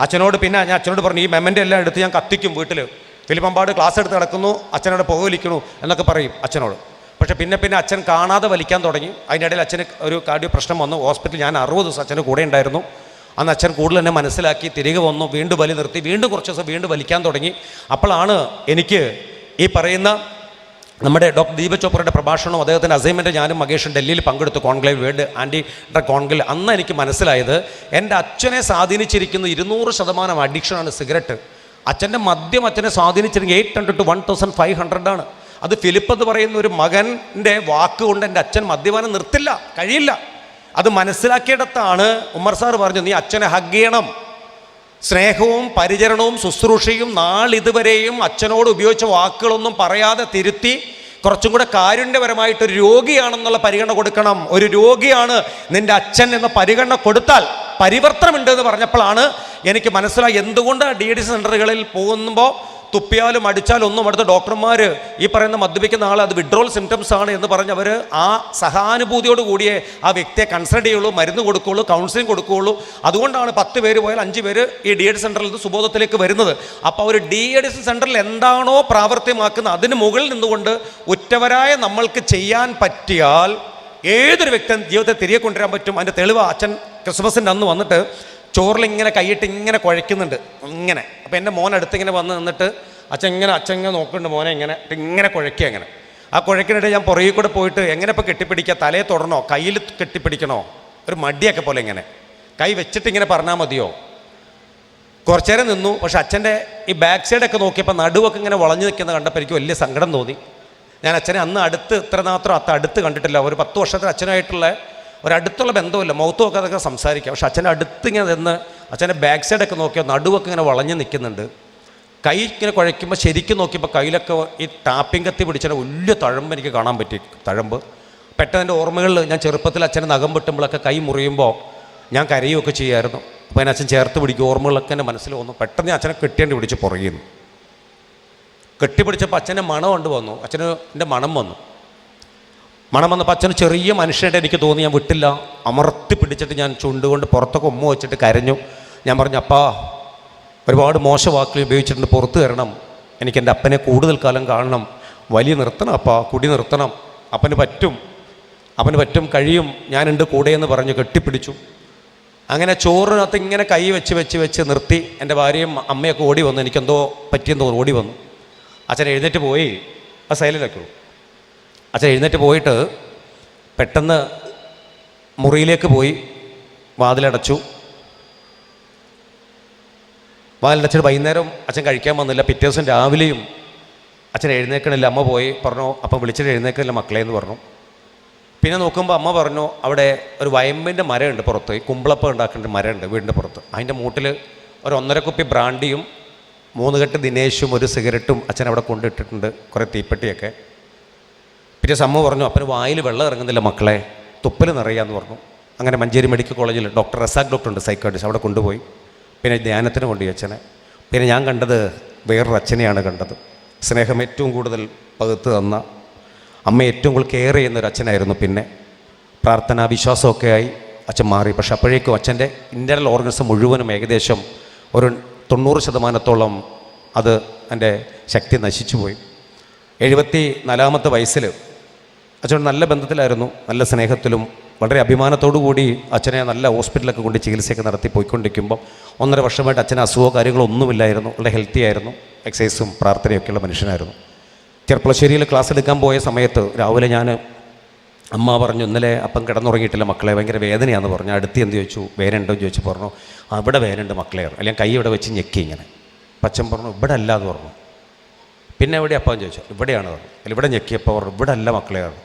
അച്ഛനോട് പിന്നെ ഞാൻ അച്ഛനോട് പറഞ്ഞു ഈ മെമ്മന്റെ എല്ലാം എടുത്ത് ഞാൻ കത്തിക്കും വീട്ടിൽ ഫിലിപ്പമ്പാട് ക്ലാസ് എടുത്ത് നടക്കുന്നു അച്ഛനോട് പുക വലിക്കണു എന്നൊക്കെ പറയും അച്ഛനോട്. പക്ഷേ പിന്നെ പിന്നെ അച്ഛൻ കാണാതെ വലിക്കാൻ തുടങ്ങി. അതിനിടയിൽ അച്ഛന് ഒരു കാർഡിയോ പ്രശ്നം വന്നു. ഹോസ്പിറ്റലിൽ ഞാൻ അറുപത് ദിവസം അച്ഛന് കൂടെ ഉണ്ടായിരുന്നു. അന്ന് അച്ഛൻ കൂടുതൽ എന്നെ മനസ്സിലാക്കി തിരികെ വന്നു വീണ്ടും വലി നിർത്തി വീണ്ടും കുറച്ച് ദിവസം വീണ്ടും വലിക്കാൻ തുടങ്ങി. അപ്പോഴാണ് എനിക്ക് ഈ പറയുന്ന നമ്മുടെ ഡോക്ടർ ദീപക് ചോപ്രയുടെ പ്രഭാഷണവും അദ്ദേഹത്തിന്റെ അസൈൻമെന്റ് ഞാനും മകേഷും ഡൽഹിയിൽ പങ്കെടുത്തു കോൺക്ലേവ് വേൾഡ് ആന്റി കോൺക്ലേവ്. അന്ന് എനിക്ക് മനസ്സിലായത് എന്റെ അച്ഛനെ സ്വാധീനിച്ചിരിക്കുന്ന ഇരുന്നൂറ് ശതമാനം അഡിക്ഷനാണ് സിഗരറ്റ്. അച്ഛന്റെ മദ്യം അച്ഛനെ സ്വാധീനിച്ചിരുന്നെങ്കിൽ eight hundred two one thousand five hundred ആണ്. അത് ഫിലിപ്പ് എന്ന് പറയുന്ന ഒരു മകന്റെ വാക്കുകൊണ്ട് എന്റെ അച്ഛൻ മദ്യപാനം നിർത്തില്ല കഴിയില്ല. അത് മനസ്സിലാക്കിയിടത്താണ് ഉമ്മർ സാർ പറഞ്ഞു നീ അച്ഛനെ ഹഗ് ചെയ്യണം. സ്നേഹവും പരിചരണവും ശുശ്രൂഷയും നാളിതുവരെയും അച്ഛനോട് ഉപയോഗിച്ച വാക്കുകളൊന്നും പറയാതെ തിരുത്തി കുറച്ചും കൂടെ കാരുണ്യപരമായിട്ട് ഒരു രോഗിയാണെന്നുള്ള പരിഗണന കൊടുക്കണം. ഒരു രോഗിയാണ് നിന്റെ അച്ഛൻ എന്ന പരിഗണന കൊടുത്താൽ പരിവർത്തനമുണ്ട് എന്ന് പറഞ്ഞപ്പോഴാണ് എനിക്ക് മനസ്സിലായി എന്തുകൊണ്ട് ഡി ഡി സെന്ററുകളിൽ പോകുമ്പോൾ തുപ്പിയാലും അടിച്ചാലും ഒന്നും അടുത്ത ഡോക്ടർമാർ ഈ പറയുന്ന മദ്യപിക്കുന്ന ആൾ അത് വിഡ്രോൾ സിംറ്റംസ് ആണ് എന്ന് പറഞ്ഞ് അവർ ആ സഹാനുഭൂതിയോട് കൂടിയേ ആ വ്യക്തിയെ കൺസൾട്ട് ചെയ്യുള്ളൂ മരുന്ന് കൊടുക്കുകയുള്ളൂ കൗൺസിലിംഗ് കൊടുക്കുകയുള്ളൂ. അതുകൊണ്ടാണ് പത്ത് പേര് പോയാൽ അഞ്ച് പേര് ഈ ഡി എഡ് സെന്ററിൽ നിന്ന് സുബോധത്തിലേക്ക് വരുന്നത്. അപ്പോൾ അവർ ഡി എഡിഷൻ സെന്ററിൽ എന്താണോ പ്രാവർത്തികമാക്കുന്നത് അതിന് മുകളിൽ നിന്നുകൊണ്ട് ഉറ്റവരായ നമ്മൾക്ക് ചെയ്യാൻ പറ്റിയാൽ ഏതൊരു വ്യക്തി ജീവിതത്തെ തിരികെ കൊണ്ടുവരാൻ പറ്റും. അതിന്റെ തെളിവ് അച്ഛൻ ക്രിസ്മസിന്റെ അന്ന് വന്നിട്ട് ചോറിൽ ഇങ്ങനെ കൈയിട്ട് ഇങ്ങനെ കുഴയ്ക്കുന്നുണ്ട്. ഇങ്ങനെ. അപ്പോൾ എന്റെ മോൻ അടുത്ത് ഇങ്ങനെ വന്ന് നിന്നിട്ട് അച്ഛൻ ഇങ്ങനെ അച്ഛൻ ഇങ്ങനെ നോക്കുന്നുണ്ട് മോനെ ഇങ്ങനെ. ഇങ്ങനെ കുഴയ്ക്കുക അങ്ങനെ ആ കുഴക്കിനിട്ട് ഞാൻ പുറകിൽ കൂടെ പോയിട്ട് എങ്ങനെ ഇപ്പോൾ കെട്ടിപ്പിടിക്കുക തലയെ തൊടണോ? കയ്യിൽ കെട്ടിപ്പിടിക്കണോ? ഒരു മടിയൊക്കെ പോലെ ഇങ്ങനെ. കൈ വെച്ചിട്ട് ഇങ്ങനെ പറഞ്ഞാൽ മതിയോ? കുറച്ചു നേരം നിന്നു. പക്ഷെ അച്ഛന്റെ ഈ ബാക്ക് സൈഡൊക്കെ നോക്കിയപ്പോൾ നടുവൊക്കെ ഇങ്ങനെ വളഞ്ഞു നിൽക്കുന്ന കണ്ടപ്പോൾ എനിക്ക് വലിയ സങ്കടം തോന്നി. ഞാൻ അച്ഛനെ അന്ന് അടുത്ത് ഇത്രമാത്രം അത്ത അടുത്ത് കണ്ടിട്ടില്ല. ഒരു പത്ത് വർഷത്തെ അച്ഛനായിട്ടുള്ള ഒരടുത്തുള്ള ബന്ധമില്ല മൗത്തുമൊക്കെ അതൊക്കെ സംസാരിക്കാം. പക്ഷെ അച്ഛന്റെ അടുത്ത് ഇങ്ങനെ നിന്ന് അച്ഛന്റെ ബാക്ക് സൈഡൊക്കെ നോക്കിയാൽ നടുവൊക്കെ ഇങ്ങനെ വളഞ്ഞ് നിൽക്കുന്നുണ്ട്. കൈ ഇങ്ങനെ കുഴയ്ക്കുമ്പോൾ ശരിക്കും നോക്കിയപ്പോൾ കയ്യിലൊക്കെ ഈ ടാപ്പിംഗ് കത്തി പിടിച്ച വലിയ തഴമ്പ് എനിക്ക് കാണാൻ പറ്റി. തഴമ്പ്. പെട്ടെന്ന് ഓർമ്മകളിൽ ഞാൻ ചെറുപ്പത്തിൽ അച്ഛനെ നഖം വെട്ടുമ്പോഴൊക്കെ കൈ മുറിയുമ്പോൾ ഞാൻ കരയുമൊക്കെ ചെയ്യായിരുന്നു. അപ്പോൾ എന്നെ അച്ഛൻ ചേർത്ത് പിടിക്കും. ഓർമ്മകളൊക്കെ എന്റെ മനസ്സിൽ വന്നു. പെട്ടെന്ന് അച്ഛനെ കെട്ടിയേണ്ടി പിടിച്ച് പുറകിയിരുന്നു കെട്ടിപ്പിടിച്ചപ്പോൾ അച്ഛന്റെ മണം കൊണ്ട് വന്നു. അച്ഛന് എന്റെ മണം വന്നു. മണം വന്നപ്പോൾ അച്ഛന് ചെറിയ മനുഷ്യനായിട്ട് എനിക്ക് തോന്നി ഞാൻ വിട്ടില്ല. അമർത്തി പിടിച്ചിട്ട് ഞാൻ ചുണ്ടുകൊണ്ട് പുറത്തൊക്കെ ഉമ്മ വെച്ചിട്ട് കരഞ്ഞു. ഞാൻ പറഞ്ഞു അപ്പാ ഒരുപാട് മോശ വാക്കുകൾ ഉപയോഗിച്ചിട്ടുണ്ട് പുറത്ത് തരണം എനിക്ക് എന്റെ അപ്പനെ കൂടുതൽ കാലം കാണണം. വലിയ നിർത്തണം അപ്പാ കുടി നിർത്തണം. അപ്പന് പറ്റും. അപ്പന് പറ്റും കഴിയും. ഞാനുണ്ട് കൂടെ എന്ന് പറഞ്ഞ് കെട്ടിപ്പിടിച്ചു. അങ്ങനെ ചോറിനകത്ത് ഇങ്ങനെ കൈ വെച്ച് വെച്ച് വെച്ച് നിർത്തി എന്റെ ഭാര്യയും അമ്മയൊക്കെ ഓടി വന്നു. എനിക്കെന്തോ പറ്റിയെന്തോ ഓടി വന്നു. അച്ഛൻ എഴുന്നേറ്റ് പോയി ആ സൈലന്റൊക്കെ അച്ഛൻ എഴുന്നേറ്റ് പോയിട്ട് പെട്ടെന്ന് മുറിയിലേക്ക് പോയി വാതിലടച്ചു. വാതിലടച്ചിട്ട് വൈകുന്നേരം അച്ഛൻ കഴിക്കാൻ വന്നില്ല. പിറ്റേ ദിവസം രാവിലെയും അച്ഛൻ എഴുന്നേക്കണില്ല. അമ്മ പോയി പറഞ്ഞു അപ്പം വിളിച്ചിട്ട് എഴുന്നേക്കണില്ല മക്കളെ എന്ന് പറഞ്ഞു. പിന്നെ നോക്കുമ്പോൾ അമ്മ പറഞ്ഞു അവിടെ ഒരു വയമ്പിന്റെ മരമുണ്ട് പുറത്ത്. ഈ കുമ്പളപ്പം ഉണ്ടാക്കേണ്ട മരമുണ്ട് വീടിന്റെ പുറത്ത്. അതിന്റെ മൂട്ടിൽ ഒരു ഒന്നര കുപ്പി ബ്രാണ്ടിയും മൂന്ന് കെട്ട് ദിനേശും ഒരു സിഗരറ്റും അച്ഛൻ അവിടെ കൊണ്ടിട്ടിട്ടുണ്ട്. കുറേ തീപ്പെട്ടിയൊക്കെ. പിന്നെ അമ്മ പറഞ്ഞു അപ്പന് വായിൽ വെള്ളം ഇറങ്ങുന്നില്ല മക്കളെ. തുപ്പൽ നിറയാന്ന് പറഞ്ഞു. അങ്ങനെ മഞ്ചേരി മെഡിക്കൽ കോളേജിൽ ഡോക്ടർ റസാഖ് ഡോക്ടർ ഉണ്ട് സൈക്കോളജിസ്റ്റ് അവിടെ കൊണ്ടുപോയി. പിന്നെ ധ്യാനത്തിന് കൊണ്ടുപോയി അച്ഛനെ. പിന്നെ ഞാൻ കണ്ടത് വേറൊരു അച്ഛനെയാണ് കണ്ടത്. സ്നേഹം ഏറ്റവും കൂടുതൽ പകുത്ത് തന്ന അമ്മ ഏറ്റവും കൂടുതൽ കെയർ ചെയ്യുന്ന ഒരു അച്ഛനായിരുന്നു പിന്നെ. പ്രാർത്ഥന വിശ്വാസമൊക്കെ ആയി അച്ഛൻ മാറി. പക്ഷെ അപ്പോഴേക്കും അച്ഛന്റെ ഇന്റർണൽ ഓർഗൻസ് മുഴുവനും ഏകദേശം ഒരു തൊണ്ണൂറ് ശതമാനത്തോളം അത് എന്റെ ശക്തി നശിച്ചു പോയി എഴുപത്തി നാലാമത്തെ വയസ്സിൽ അച്ഛൻ നല്ല ബന്ധത്തിലായിരുന്നു നല്ല സ്നേഹത്തിലും വളരെ അഭിമാനത്തോടു കൂടി അച്ഛനെ നല്ല ഹോസ്പിറ്റലൊക്കെ കൊണ്ട് ചികിത്സയൊക്കെ നടത്തി പോയിക്കൊണ്ടിരിക്കുമ്പോൾ ഒന്നര വർഷമായിട്ട് അച്ഛന് അസുഖമോ കാര്യങ്ങളോ ഒന്നുമില്ലായിരുന്നു വളരെ ഹെൽത്തി ആയിരുന്നു എക്സസൈസും പ്രാർത്ഥനയൊക്കെയുള്ള മനുഷ്യനായിരുന്നു. ചെർപ്പളശ്ശേരിയിൽ ക്ലാസ് എടുക്കാൻ പോയ സമയത്ത് രാവിലെ ഞാൻ അമ്മ പറഞ്ഞു ഇന്നലെ അപ്പം കിടന്നുറങ്ങിയിട്ടില്ല മക്കളെ ഭയങ്കര വേദനയാണെന്ന് പറഞ്ഞു. അടുത്ത് എന്ത് ചോദിച്ചു? വേനുണ്ടോ എന്ന് ചോദിച്ചു. പറഞ്ഞു അവിടെ വേനുണ്ട് മക്കളെ. അല്ലെങ്കിൽ കൈ ഇവിടെ വെച്ച് ഞെക്കി ഇങ്ങനെ. പച്ചൻ പറഞ്ഞു ഇവിടെ അല്ല എന്ന് പറഞ്ഞു. പിന്നെ എവിടെ അപ്പം ചോദിച്ചു. ഇവിടെയാണ് പറഞ്ഞു. ഇവിടെ ഞെക്കിയപ്പോൾ പറഞ്ഞു ഇവിടെ അല്ല മക്കളെ പറഞ്ഞു.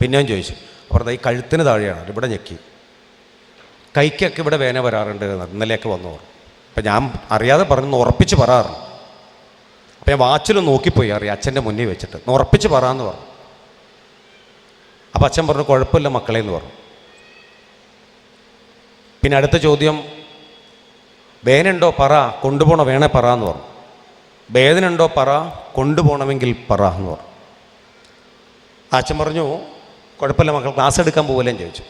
പിന്നെയും ചോദിച്ചു. അവർ ഈ കഴുത്തിന് താഴെയാണ്. ഇവിടെ ഞെക്കി. കൈക്കൊക്കെ ഇവിടെ വേന വരാറുണ്ട്. പറഞ്ഞു. ഇന്നലെയൊക്കെ വന്നു പറഞ്ഞു. അപ്പം ഞാൻ അറിയാതെ പറഞ്ഞു ഉറപ്പിച്ച് പറയാറുണ്ട് അപ്പം ഞാൻ വാച്ചിൽ നോക്കിപ്പോയി. അറിയാം അച്ഛന്റെ മുന്നിൽ വെച്ചിട്ട്. ഉറപ്പിച്ച് പറയാമെന്ന് പറഞ്ഞു. അപ്പം അച്ഛൻ പറഞ്ഞു കുഴപ്പമില്ല മക്കളെ എന്ന് പറഞ്ഞു. പിന്നെ അടുത്ത ചോദ്യം വേനുണ്ടോ പറ. കൊണ്ടുപോകണോ വേണേ പറ എന്ന് പറഞ്ഞു. വേദനുണ്ടോ പറ? കൊണ്ടുപോകണമെങ്കിൽ പറ എന്ന് പറഞ്ഞു. അച്ഛൻ പറഞ്ഞു കുഴപ്പമില്ല മക്കൾ ക്ലാസ് എടുക്കാൻ പോകില്ലെന്ന് ചോദിച്ചു.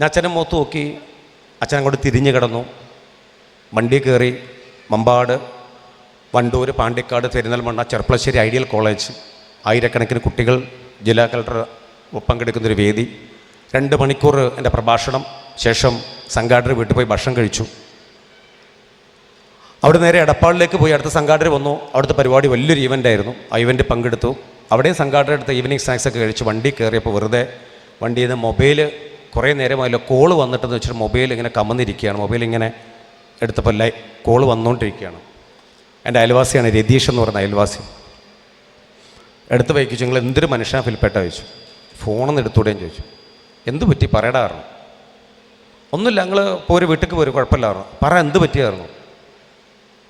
ഞാൻ അച്ഛനെ മുഖത്ത് നോക്കി അച്ഛൻ അങ്ങോട്ട് തിരിഞ്ഞു കിടന്നു. വണ്ടി കയറി മമ്പാട് വണ്ടൂർ പാണ്ടിക്കാട് പെരുന്നൽമണ്ണ ചെർപ്പളശ്ശേരി ഐഡിയൽ കോളേജ് ആയിരക്കണക്കിന് കുട്ടികൾ ജില്ലാ കളക്ടർ പങ്കെടുക്കുന്നൊരു വേദി. രണ്ട് മണിക്കൂർ എന്റെ പ്രഭാഷണം ശേഷം സംഘാടകർ വീട്ടിൽ പോയി ഭക്ഷണം കഴിച്ചു. അവിടെ നേരെ എടപ്പാളിലേക്ക് പോയി അടുത്ത സംഘാടകർ വന്നു. അവിടുത്തെ പരിപാടി വലിയൊരു ഈവന്റ് ആയിരുന്നു. ആ ഇവന്റ് പങ്കെടുത്തു. അവിടെയും സംഘാടകർ എടുത്ത് ഈവനിങ് സ്നാക്സ് ഒക്കെ കഴിച്ച് വണ്ടി കയറിയപ്പോൾ വെറുതെ വണ്ടിയിൽ നിന്ന് മൊബൈൽ കുറേ നേരമായല്ലോ കോൾ വന്നിട്ടെന്ന് വെച്ചിട്ട് മൊബൈൽ ഇങ്ങനെ കമന്നിരിക്കുകയാണ്. മൊബൈൽ ഇങ്ങനെ എടുത്തപ്പോൾ ലൈ കോൾ വന്നുകൊണ്ടിരിക്കുകയാണ് എന്റെ അയൽവാസിയാണ് രതീഷ് എന്ന് പറയുന്ന അയൽവാസി. എടുത്ത് വയ്ക്കിച്ചു നിങ്ങൾ എന്തൊരു മനുഷ്യനാണ് ഫിൽപ്പെട്ട ചോദിച്ചു. ഫോണൊന്ന് എടുത്തുകൂടെയും ചോദിച്ചു. എന്ത് പറ്റി? പറയടായിരുന്നു ഒന്നുമില്ല. ഞങ്ങൾ പോര് വീട്ടിലേക്ക് പോരും. കുഴപ്പമില്ലായിരുന്നു പറ എന്ത് പറ്റിയായിരുന്നു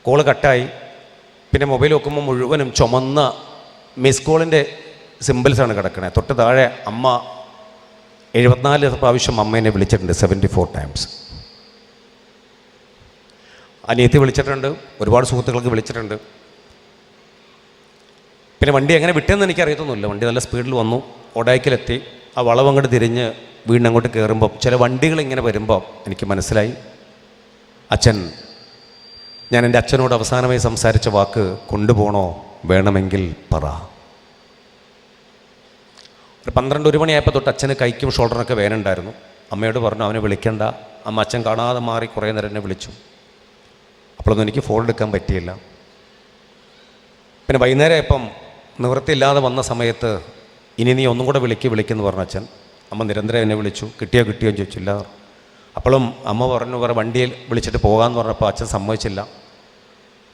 കോൾ കട്ടായി. പിന്നെ മൊബൈൽ നോക്കുമ്പോൾ മുഴുവനും ചുമന്ന മിസ് കോളിന്റെ സിമ്പിൾസാണ് കിടക്കണേ. തൊട്ട് താഴെ അമ്മ എഴുപത്തിനാല് പ്രാവശ്യം അമ്മേനെ വിളിച്ചിട്ടുണ്ട് സെവന്റി ഫോർ ടൈംസ് അനിയത്തി വിളിച്ചിട്ടുണ്ട് ഒരുപാട് സുഹൃത്തുക്കൾക്ക് വിളിച്ചിട്ടുണ്ട്. പിന്നെ വണ്ടി എങ്ങനെ വിട്ടെന്ന് എനിക്ക് അറിയത്തൊന്നുമില്ല വണ്ടി നല്ല സ്പീഡിൽ വന്നു ഒടായ്ക്കലെത്തി. ആ വളവ് അങ്ങോട്ട് തിരിഞ്ഞ് അങ്ങോട്ട് കയറുമ്പം ചില വണ്ടികൾ ഇങ്ങനെ വരുമ്പോൾ എനിക്ക് മനസ്സിലായി. അച്ഛൻ ഞാൻ എന്റെ അച്ഛനോട് അവസാനമായി സംസാരിച്ച വാക്ക് കൊണ്ടുപോകണോ വേണമെങ്കിൽ പറ. ഒരു പന്ത്രണ്ട് ഒരു മണിയായപ്പോൾ തൊട്ട് അച്ഛന് കൈക്കും ഷോൾഡറിനൊക്കെ വേനുണ്ടായിരുന്നു അമ്മയോട് പറഞ്ഞു അവനെ വിളിക്കണ്ട. അമ്മ അച്ഛൻ കാണാതെ മാറി കുറേ നേരം എന്നെ വിളിച്ചു. അപ്പോഴൊന്നും എനിക്ക് ഫോൺ എടുക്കാൻ പറ്റിയില്ല. പിന്നെ വൈകുന്നേരം ഇപ്പം നിവൃത്തിയില്ലാതെ വന്ന സമയത്ത് ഇനി നീ ഒന്നും കൂടെ വിളിക്ക് വിളിക്കുമെന്ന് പറഞ്ഞ അച്ഛൻ. അമ്മ നിരന്തരം എന്നെ വിളിച്ചു. കിട്ടിയോ കിട്ടിയോ എന്ന് ചോദിച്ചില്ല. അപ്പോഴും അമ്മ പറഞ്ഞു വേറെ വണ്ടിയിൽ വിളിച്ചിട്ട് പോകാമെന്ന് പറഞ്ഞപ്പോൾ അച്ഛൻ സമ്മതിച്ചില്ല.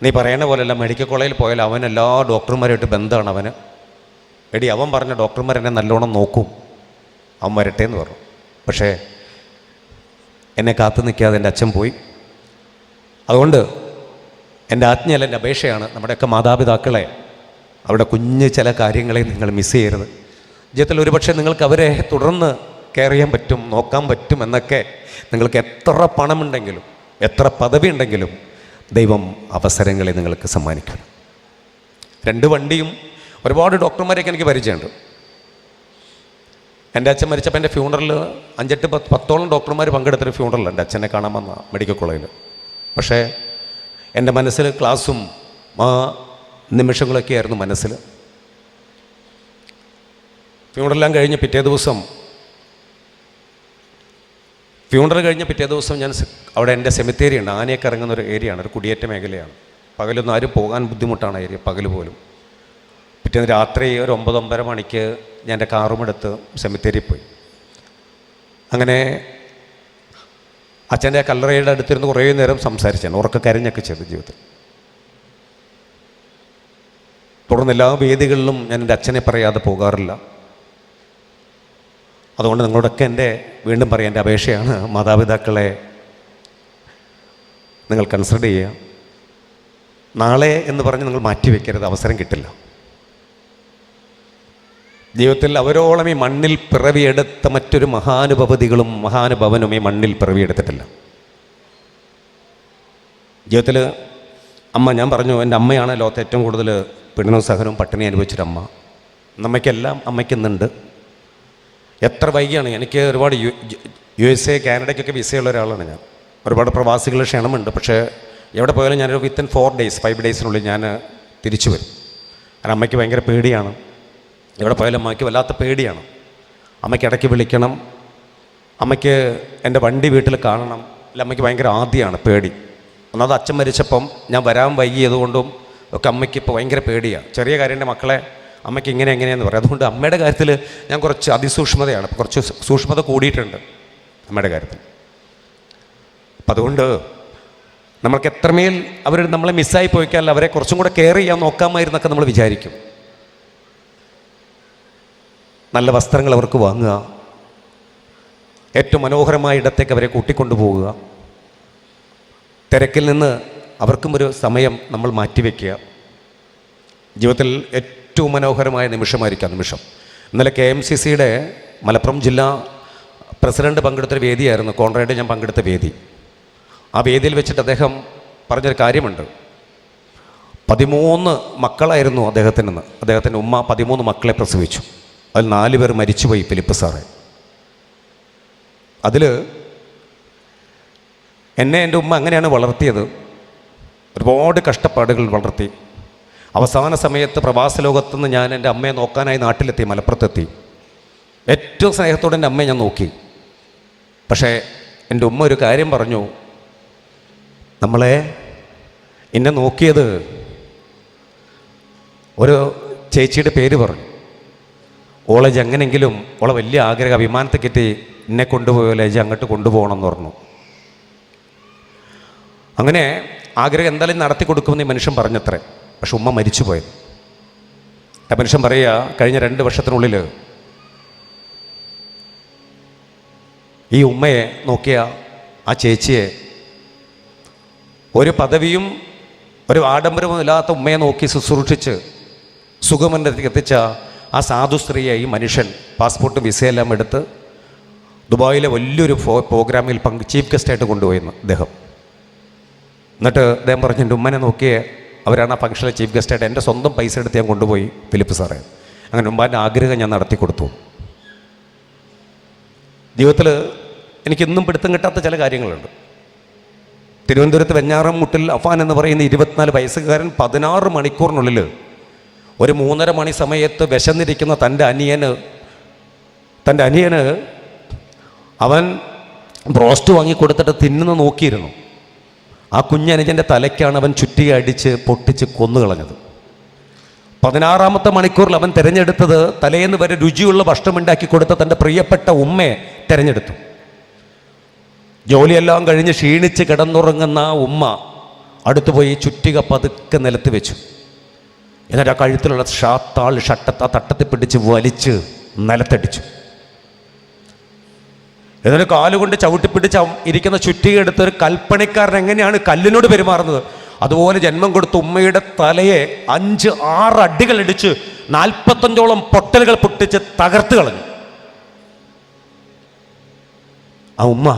നീ പറയണ പോലെയല്ല മെഡിക്കൽ കോളേജിൽ പോയാൽ അവൻ എല്ലാ ഡോക്ടർമാരുമായിട്ട് ബന്ധമാണ് അവന്. എടി അവൻ പറഞ്ഞ ഡോക്ടർമാർ എന്നെ നല്ലോണം നോക്കും. അവൻ വരട്ടെ എന്ന് പറഞ്ഞു. പക്ഷേ എന്നെ കാത്തു നിൽക്കാതെ എന്റെ അച്ഛൻ പോയി. അതുകൊണ്ട് എന്റെ ആജ്ഞയല്ല എന്റെ അപേക്ഷയാണ് നമ്മുടെയൊക്കെ മാതാപിതാക്കളെ അവരുടെ കുഞ്ഞ് ചില കാര്യങ്ങളെ നിങ്ങൾ മിസ് ചെയ്യരുത്. ജീവിതത്തിൽ ഒരുപക്ഷെ നിങ്ങൾക്ക് അവരെ തുടർന്ന് കെയർ ചെയ്യാൻ പറ്റും നോക്കാൻ പറ്റും എന്നൊക്കെ നിങ്ങൾക്ക് എത്ര പണമുണ്ടെങ്കിലും എത്ര പദവി ഉണ്ടെങ്കിലും ദൈവം അവസരങ്ങളെ നിങ്ങൾക്ക് സമ്മാനിക്കും രണ്ട് വണ്ടിയും ഒരുപാട് ഡോക്ടർമാരെയൊക്കെ എനിക്ക് പരിചയമുണ്ട്. എന്റെ അച്ഛൻ മരിച്ചപ്പോൾ എന്റെ ഫ്യൂണറിൽ അഞ്ചെട്ട് പത്ത് പത്തോളം ഡോക്ടർമാർ പങ്കെടുത്തൊരു ഫ്യൂണറിൽ എന്റെ അച്ഛനെ കാണാൻ വന്ന മെഡിക്കൽ കോളേജിൽ പക്ഷേ എന്റെ മനസ്സിൽ ക്ലാസ്സും ആ നിമിഷങ്ങളൊക്കെ ആയിരുന്നു മനസ്സിൽ ഫ്യൂണറെല്ലാം കഴിഞ്ഞ് പിറ്റേ ദിവസം ഫ്യൂണറൽ കഴിഞ്ഞ പിറ്റേ ദിവസം ഞാൻ അവിടെ എന്റെ സെമിത്തേരി ഉണ്ട്. ആനയൊക്കെ ഇറങ്ങുന്ന ഒരു ഏരിയയാണ് ഒരു കുടിയേറ്റ മേഖലയാണ്. പകലൊന്നും ആരും പോകാൻ ബുദ്ധിമുട്ടാണ് ഏരിയ പകൽ പോലും. പിറ്റേന്ന് രാത്രി ഒരു ഒമ്പത് ഒമ്പര മണിക്ക് ഞാൻ എന്റെ കാറും എടുത്ത് സെമിത്തേരി പോയി. അങ്ങനെ അച്ഛന്റെ കല്ലറയുടെ അടുത്തിരുന്ന് കുറേ നേരം സംസാരിച്ചാണ്. ഉറക്ക കരഞ്ഞൊക്കെ ചെയ്തു ജീവിതത്തിൽ. തുടർന്ന് എല്ലാ വേദികളിലും ഞാൻ എന്റെ അച്ഛനെ പറയാതെ പോകാറില്ല. അതുകൊണ്ട് നിങ്ങളോടൊക്കെ എന്റെ വീണ്ടും പറയാം എന്റെ അപേക്ഷയാണ്. മാതാപിതാക്കളെ നിങ്ങൾ കൺസിഡർ ചെയ്യുക. നാളെ എന്ന് പറഞ്ഞ് നിങ്ങൾ മാറ്റി മാറ്റിവെക്കരുത് അവസരം കിട്ടില്ല. ജീവിതത്തിൽ അവരോളം ഈ മണ്ണിൽ പിറവിയെടുത്ത മറ്റൊരു മഹാനുഭവതികളും മഹാനുഭവനും ഈ മണ്ണിൽ പിറവിയെടുത്തിട്ടില്ല. ജീവിതത്തിൽ അമ്മ ഞാൻ പറഞ്ഞു എന്റെ അമ്മയാണ് ലോകത്ത് ഏറ്റവും കൂടുതൽ പീഡനവും സഹനവും പട്ടിണി അനുഭവിച്ചൊരമ്മ. നമ്മയ്ക്കെല്ലാം അമ്മയ്ക്കുന്നുണ്ട് എത്ര വൈകിയാണ്? എനിക്ക് ഒരുപാട് യു യു എസ് എ കാനഡയ്ക്കൊക്കെ വിസയുള്ള ഒരാളാണ് ഞാൻ. ഒരുപാട് പ്രവാസികളുടെ ക്ഷണമുണ്ട് പക്ഷേ എവിടെ പോയാലും ഞാനൊരു വിത്തിൻ ഫോർ ഡേയ്സ് ഫൈവ് ഡേയ്സിനുള്ളിൽ ഞാൻ തിരിച്ചു വരും. കാരണം അമ്മയ്ക്ക് ഭയങ്കര പേടിയാണ്. എവിടെ പോയാലും അമ്മയ്ക്ക് വല്ലാത്ത പേടിയാണ്. അമ്മയ്ക്ക് ഇടയ്ക്ക് വിളിക്കണം. അമ്മയ്ക്ക് എന്റെ വണ്ടി വീട്ടിൽ കാണണം. അല്ല അമ്മയ്ക്ക് ഭയങ്കര ആദ്യമാണ് പേടി. ഒന്നാമത് അച്ഛൻ മരിച്ചപ്പം ഞാൻ വരാൻ വൈകിയതുകൊണ്ടും ഒക്കെ അമ്മയ്ക്ക് ഇപ്പോൾ ഭയങ്കര പേടിയാണ് ചെറിയ കാര്യം എന്റെ മക്കളെ അമ്മയ്ക്ക് ഇങ്ങനെ എങ്ങനെയാന്ന് പറയും. അതുകൊണ്ട് അമ്മയുടെ കാര്യത്തിൽ ഞാൻ കുറച്ച് അതിസൂക്ഷ്മതയാണ്. കുറച്ച് സൂക്ഷ്മത കൂടിയിട്ടുണ്ട് അമ്മയുടെ കാര്യത്തിൽ. അപ്പം അതുകൊണ്ട് നമ്മൾക്ക് എത്രമേൽ അവർ നമ്മളെ മിസ്സായി പോയിക്കാൽ അവരെ കുറച്ചും കൂടെ കെയർ ചെയ്യാൻ നോക്കാമായിരുന്നൊക്കെ നമ്മൾ വിചാരിക്കും. നല്ല വസ്ത്രങ്ങൾ അവർക്ക് വാങ്ങുക. ഏറ്റവും മനോഹരമായ ഇടത്തേക്ക് അവരെ കൂട്ടിക്കൊണ്ടുപോവുക തിരക്കിൽ നിന്ന് അവർക്കും ഒരു സമയം നമ്മൾ മാറ്റിവെക്കുക. ജീവിതത്തിൽ ഏറ്റവും മനോഹരമായ നിമിഷമായിരിക്കും ആ നിമിഷം. ഇന്നലെ കെ എം സി സിയുടെ മലപ്പുറം ജില്ലാ പ്രസിഡന്റ് പങ്കെടുത്തൊരു വേദിയായിരുന്നു. കോൺറേഡ് ഞാൻ പങ്കെടുത്ത വേദി. ആ വേദിയിൽ വെച്ചിട്ട് അദ്ദേഹം പറഞ്ഞൊരു കാര്യമുണ്ട്. പതിമൂന്ന് മക്കളായിരുന്നു അദ്ദേഹത്തിന് അദ്ദേഹത്തിന്റെ ഉമ്മ പതിമൂന്ന് മക്കളെ പ്രസവിച്ചു. അതിൽ നാല് പേർ മരിച്ചുപോയി ഫിലിപ്പ് സാറെ. അതിൽ എന്നെ എന്റെ ഉമ്മ അങ്ങനെയാണ് വളർത്തിയത്. ഒരുപാട് കഷ്ടപ്പാടുകൾ വളർത്തി. അവസാന സമയത്ത് പ്രവാസ ലോകത്തുനിന്ന് ഞാൻ എന്റെ അമ്മയെ നോക്കാനായി നാട്ടിലെത്തി മലപ്പുറത്തെത്തി. ഏറ്റവും സ്നേഹത്തോടെ എന്റെ അമ്മയെ ഞാൻ നോക്കി. പക്ഷേ എന്റെ ഉമ്മ ഒരു കാര്യം പറഞ്ഞു. നമ്മളെ എന്നെ നോക്കിയത് ഒരു ചേച്ചിയുടെ പേര് പറഞ്ഞു. ഓളെ ജങ്ങനെങ്കിലും ഓളെ വലിയ ആഗ്രഹം വിമാനത്തിൽ കിട്ടി എന്നെ കൊണ്ടുപോയല്ലേ ജി അങ്ങോട്ട് കൊണ്ടുപോകണം എന്ന് പറഞ്ഞു. അങ്ങനെ ആഗ്രഹം എന്തായാലും നടത്തി കൊടുക്കുമെന്ന് ഈ മനുഷ്യൻ പറഞ്ഞത്രേ. പക്ഷെ ഉമ്മ മരിച്ചു പോയത് ആ മനുഷ്യൻ പറയുക കഴിഞ്ഞ രണ്ട് വർഷത്തിനുള്ളിൽ ഈ ഉമ്മയെ നോക്കിയ ആ ചേച്ചിയെ ഒരു പദവിയും ഒരു ആഡംബരവും ഇല്ലാത്ത ഉമ്മയെ നോക്കി ശുശ്രൂഷിച്ച് സുഖമന്നത്തേക്ക് എത്തിച്ച ആ സാധു സ്ത്രീയെ ഈ മനുഷ്യൻ പാസ്പോർട്ടും വിസയെല്ലാം എടുത്ത് ദുബായിലെ വലിയൊരു പ്രോഗ്രാമിൽ പങ്ക് ചീഫ് ഗസ്റ്റായിട്ട് കൊണ്ടുപോയിരുന്നു അദ്ദേഹം. എന്നിട്ട് അദ്ദേഹം പറഞ്ഞു എന്റെ ഉമ്മനെ നോക്കിയേ അവരാണ് ആ ഫംഗ്ഷനിലെ ചീഫ് ഗസ്റ്റായിട്ട് എന്റെ സ്വന്തം പൈസ എടുത്ത് ഞാൻ കൊണ്ടുപോയി ഫിലിപ്പ് സാറേ. അങ്ങനെ ഉമ്മാന്റെ ആഗ്രഹം ഞാൻ നടത്തി കൊടുത്തു. ജീവിതത്തിൽ എനിക്ക് ഇന്നും പിടുത്തം കിട്ടാത്ത ചില കാര്യങ്ങളുണ്ട്. തിരുവനന്തപുരത്ത് വെഞ്ഞാറം മുട്ടിൽ അഫാൻ എന്ന് പറയുന്ന ഇരുപത്തിനാല് വയസ്സുകാരൻ പതിനാറ് മണിക്കൂറിനുള്ളിൽ ഒരു മൂന്നര മണി സമയത്ത് വിശന്നിരിക്കുന്ന തന്റെ അനിയന് തന്റെ അനിയന് അവൻ ബ്രോസ്റ്റ് വാങ്ങി കൊടുത്തിട്ട് തിന്നുന്ന നോക്കിയിരുന്നു. ആ കുഞ്ഞനുജന്റെ തലയ്ക്കാണ് അവൻ ചുറ്റി അടിച്ച് പൊട്ടിച്ച് കൊന്നുകളഞ്ഞത്. പതിനാറാമത്തെ മണിക്കൂറിൽ അവൻ തിരഞ്ഞെടുത്തത് തലേന്ന് വരെ രുചിയുള്ള ഭക്ഷണമുണ്ടാക്കി കൊടുത്ത തന്റെ പ്രിയപ്പെട്ട ഉമ്മയെ തിരഞ്ഞെടുത്തു. ജോലിയെല്ലാം കഴിഞ്ഞ് ക്ഷീണിച്ച് കിടന്നുറങ്ങുന്ന ആ ഉമ്മ അടുത്തു പോയി ചുറ്റിക പതുക്കെ നിലത്ത് വെച്ചു. എന്നിട്ട് ആ കഴുത്തിലുള്ള ഷാത്താൾ ഷട്ടത്ത് തട്ടത്തിൽ പിടിച്ച് വലിച്ച് നിലത്തടിച്ചു. എന്നിട്ട് കാലുകൊണ്ട് ചവിട്ടിപ്പിടിച്ച് ഇരിക്കുന്ന ചുറ്റിയെടുത്ത് ഒരു കൽപ്പണിക്കാരൻ എങ്ങനെയാണ് കല്ലിനോട് പെരുമാറുന്നത്? അതുപോലെ ജന്മം കൊടുത്ത ഉമ്മയുടെ തലയെ അഞ്ച് ആറ് അടികൾ ഇടിച്ച് നാൽപ്പത്തഞ്ചോളം പൊട്ടലുകൾ പൊട്ടിച്ച് തകർത്ത് കളഞ്ഞു. ആ ഉമ്മ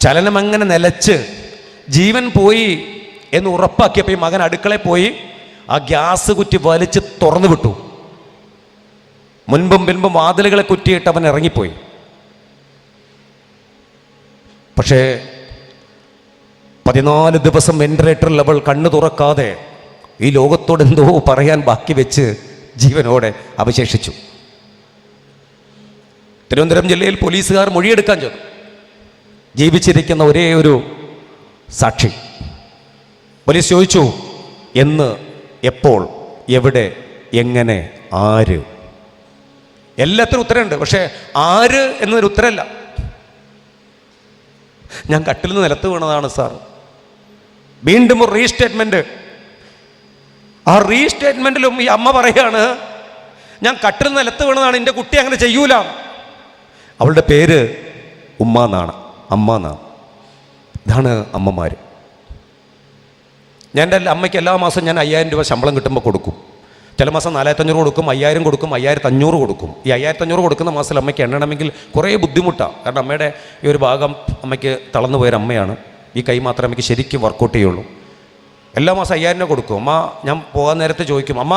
ചലനം അങ്ങനെ നിലച്ച് ജീവൻ പോയി എന്ന് ഉറപ്പാക്കിയപ്പോൾ ഈ മകൻ അടുക്കളയിൽ പോയി ആ ഗ്യാസ് കുറ്റി വലിച്ച് തുറന്നു വിട്ടു. മുൻപും പിൻപും വാതിലുകളെ കുറ്റിയിട്ട് അവൻ ഇറങ്ങിപ്പോയി. പക്ഷേ പതിനാല് ദിവസം വെന്റിലേറ്ററിൽ ലെവൽ കണ്ണു തുറക്കാതെ ഈ ലോകത്തോട് എന്തോ പറയാൻ ബാക്കി വെച്ച് ജീവനോടെ അവശേഷിച്ചു. തിരുവനന്തപുരം ജില്ലയിൽ പോലീസുകാർ മൊഴിയെടുക്കാൻ ചെന്നു. ജീവിച്ചിരിക്കുന്ന ഒരേ ഒരു സാക്ഷി. പോലീസ് ചോദിച്ചു എന്ന് എപ്പോൾ എവിടെ എങ്ങനെ ആര്? എല്ലാത്തിനും ഉത്തരമുണ്ട്. പക്ഷേ ആര് എന്നൊരു ഉത്തരമല്ല. ഞാൻ കട്ടിൽ നിന്ന് നിലത്ത് വീണതാണ് സാർ. വീണ്ടും ഒരു റീസ്റ്റേറ്റ്മെന്റ് ആ റീസ്റ്റേറ്റ്മെന്റിലും ഈ അമ്മ പറയാണ് ഞാൻ കട്ടിൽ നിന്ന് നിലത്ത് വീണതാണ് എന്റെ കുട്ടി അങ്ങനെ ചെയ്യൂല. അവളുടെ പേര് ഉമ്മ എന്നാണ് അമ്മ എന്നാണ് ഇതാണ് അമ്മമാർ ഞാൻ എന്റെ അമ്മയ്ക്ക് എല്ലാ മാസവും ഞാൻ അയ്യായിരം രൂപ ശമ്പളം കിട്ടുമ്പോൾ കൊടുക്കും. ചില മാസം നാലായിരത്തഞ്ഞൂറ് കൊടുക്കും അയ്യായിരം കൊടുക്കും അയ്യായിരത്തി അഞ്ഞൂറ് കൊടുക്കും. ഈ അയ്യായിരത്തഞ്ഞൂറ് കൊടുക്കുന്ന മാസത്തിൽ അമ്മയ്ക്ക് എണ്ണണമെങ്കിൽ കുറേ ബുദ്ധിമുട്ടാണ് കാരണം അമ്മയുടെ ഈ ഒരു ഭാഗം അമ്മയ്ക്ക് തളർന്നു പോയൊരു അമ്മയാണ്. ഈ കൈ മാത്രമേ അമ്മയ്ക്ക് ശരിക്കും വർക്കൗട്ട് ചെയ്യുള്ളൂ. എല്ലാ മാസം അയ്യായിരം രൂപ കൊടുക്കും. അമ്മ ഞാൻ പോകാൻ നേരത്തെ ചോദിക്കും അമ്മ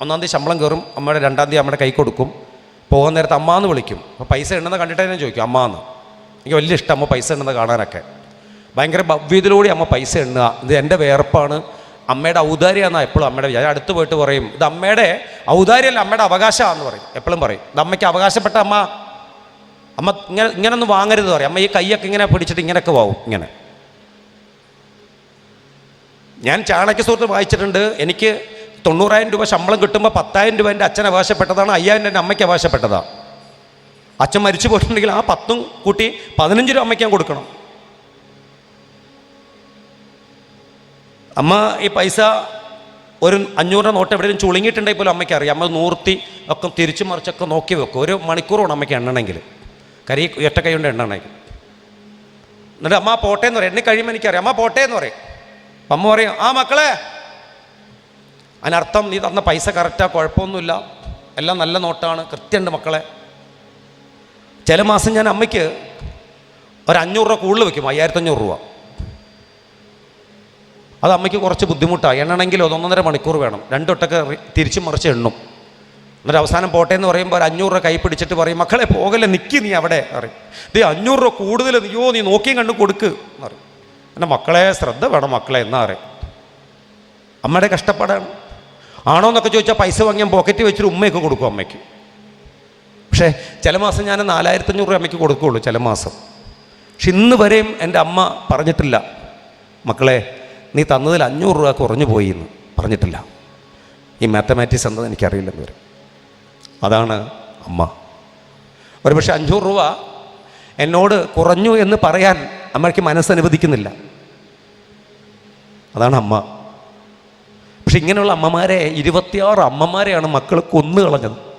ഒന്നാം തീയതി ശമ്പളം കയറും അമ്മയുടെ രണ്ടാം തീയതി അമ്മയുടെ കൈ കൊടുക്കും. പോകാൻ നേരത്തെ അമ്മ എന്ന് വിളിക്കും. അപ്പോൾ പൈസ ഉണ്ടെന്ന് കണ്ടിട്ട് ഞാൻ ചോദിക്കും അമ്മ എന്ന്. എനിക്ക് വലിയ ഇഷ്ടം അമ്മ പൈസ ഉണ്ടെന്ന് കാണാനൊക്കെ. ഭയങ്കര ഭവ്യതയിലൂടെ അമ്മ പൈസ എണ്ണുക. ഇത് എന്റെ വേർപ്പാണ്. അമ്മയുടെ ഔദാര്യമാണ് എപ്പോഴും അമ്മയുടെ ഞാൻ അടുത്ത് പോയിട്ട് പറയും ഇത് അമ്മയുടെ ഔദാര്യമല്ല അമ്മയുടെ അവകാശമാണെന്ന് പറയും. എപ്പോഴും പറയും ഇത് അമ്മയ്ക്ക് അവകാശപ്പെട്ട അമ്മ അമ്മ ഇങ്ങനെ ഇങ്ങനൊന്നും വാങ്ങരുത് പറയും. അമ്മ ഈ കൈയൊക്കെ ഇങ്ങനെ പിടിച്ചിട്ട് ഇങ്ങനെയൊക്കെ വാവും ഇങ്ങനെ. ഞാൻ ചാണക്യ സുഹൃത്ത് വായിച്ചിട്ടുണ്ട് എനിക്ക് തൊണ്ണൂറായിരം രൂപ ശമ്പളം കിട്ടുമ്പോൾ പത്തായിരം രൂപ എന്റെ അച്ഛൻ അവകാശപ്പെട്ടതാണ് അയ്യായിരം എന്റെ അമ്മയ്ക്ക് അവകാശപ്പെട്ടതാണ് അച്ഛൻ മരിച്ചു പോയിട്ടുണ്ടെങ്കിൽ ആ പത്തും കൂട്ടി പതിനഞ്ച് രൂപ അമ്മയ്ക്ക് ഞാൻ കൊടുക്കണം. അമ്മ ഈ പൈസ ഒരു അഞ്ഞൂറ് നോട്ട് എവിടെയും ചുളുങ്ങിയിട്ടുണ്ടെങ്കിൽ പോലും അമ്മയ്ക്ക് അറിയാം. അമ്മ നൂർത്തി ഒക്കെ തിരിച്ചു മറിച്ചൊക്കെ നോക്കി വെക്കും. ഒരു മണിക്കൂറാണ് അമ്മയ്ക്ക് എണ്ണണമെങ്കിൽ. കരി ഒറ്റ കൈ കൊണ്ട് എണ്ണണമെങ്കിൽ. എന്നിട്ട് അമ്മ പോട്ടെ എന്ന് പറയും. എണ്ണി കഴിയുമ്പോൾ എനിക്കറിയാം. അമ്മ പോട്ടെ എന്ന് പറയും. അമ്മ പറയും ആ മക്കളെ. അതിനർത്ഥം നീ തന്ന പൈസ കറക്റ്റാ കുഴപ്പമൊന്നുമില്ല. എല്ലാം നല്ല നോട്ടാണ്. കൃത്യമുണ്ട് മക്കളെ. ചില മാസം ഞാൻ അമ്മയ്ക്ക് ഒരു അഞ്ഞൂറ് രൂപ കൂടുതൽ വെക്കും. അയ്യായിരത്തഞ്ഞൂറ് രൂപ. അത് അമ്മയ്ക്ക് കുറച്ച് ബുദ്ധിമുട്ടാണ് എണ്ണണമെങ്കിൽ ഒന്നൊന്നര മണിക്കൂർ വേണം. രണ്ടൊട്ടൊക്കെ തിരിച്ചു മറിച്ച് എണ്ണും. എന്നിട്ട് അവസാനം പോട്ടെ എന്ന് പറയുമ്പോൾ ഒരു അഞ്ഞൂറ് രൂപ കൈ പിടിച്ചിട്ട് പറയും മക്കളെ പോകല്ലേ നിൽക്കി നീ അവിടെ പറയും. ദേ അഞ്ഞൂറ് രൂപ കൂടുതൽ നീയോ നീ നോക്കിയും കണ്ടു കൊടുക്ക് എന്ന് പറയും. എന്റെ മക്കളെ ശ്രദ്ധ വേണം മക്കളെ എന്നാ പറയും. അമ്മയുടെ കഷ്ടപ്പാടാണ്. ആണോ എന്നൊക്കെ ചോദിച്ചാൽ പൈസ വാങ്ങിയാൽ പോക്കറ്റ് വെച്ചിട്ട് ഉമ്മയൊക്കെ കൊടുക്കും അമ്മയ്ക്ക്. പക്ഷേ ചില മാസം ഞാൻ നാലായിരത്തഞ്ഞൂറ് രൂപ അമ്മയ്ക്ക് കൊടുക്കുകയുള്ളൂ ചില മാസം. പക്ഷെ ഇന്ന് വരെയും എന്റെ അമ്മ പറഞ്ഞിട്ടില്ല മക്കളെ നീ തന്നതിൽ അഞ്ഞൂറ് രൂപ കുറഞ്ഞു പോയി എന്ന് പറഞ്ഞിട്ടില്ല. ഈ മാത്തമാറ്റിക്സ് എന്നത് എനിക്കറിയില്ലെന്ന് വരും അതാണ് അമ്മ. ഒരുപക്ഷെ അഞ്ഞൂറ് രൂപ എന്നോട് കുറഞ്ഞു എന്ന് പറയാൻ അമ്മയ്ക്ക് മനസ്സനുവദിക്കുന്നില്ല. അതാണ് അമ്മ. പക്ഷെ ഇങ്ങനെയുള്ള അമ്മമാരെ ഇരുപത്തിയാറ് അമ്മമാരെയാണ് മക്കൾ കൊന്നു കളഞ്ഞത്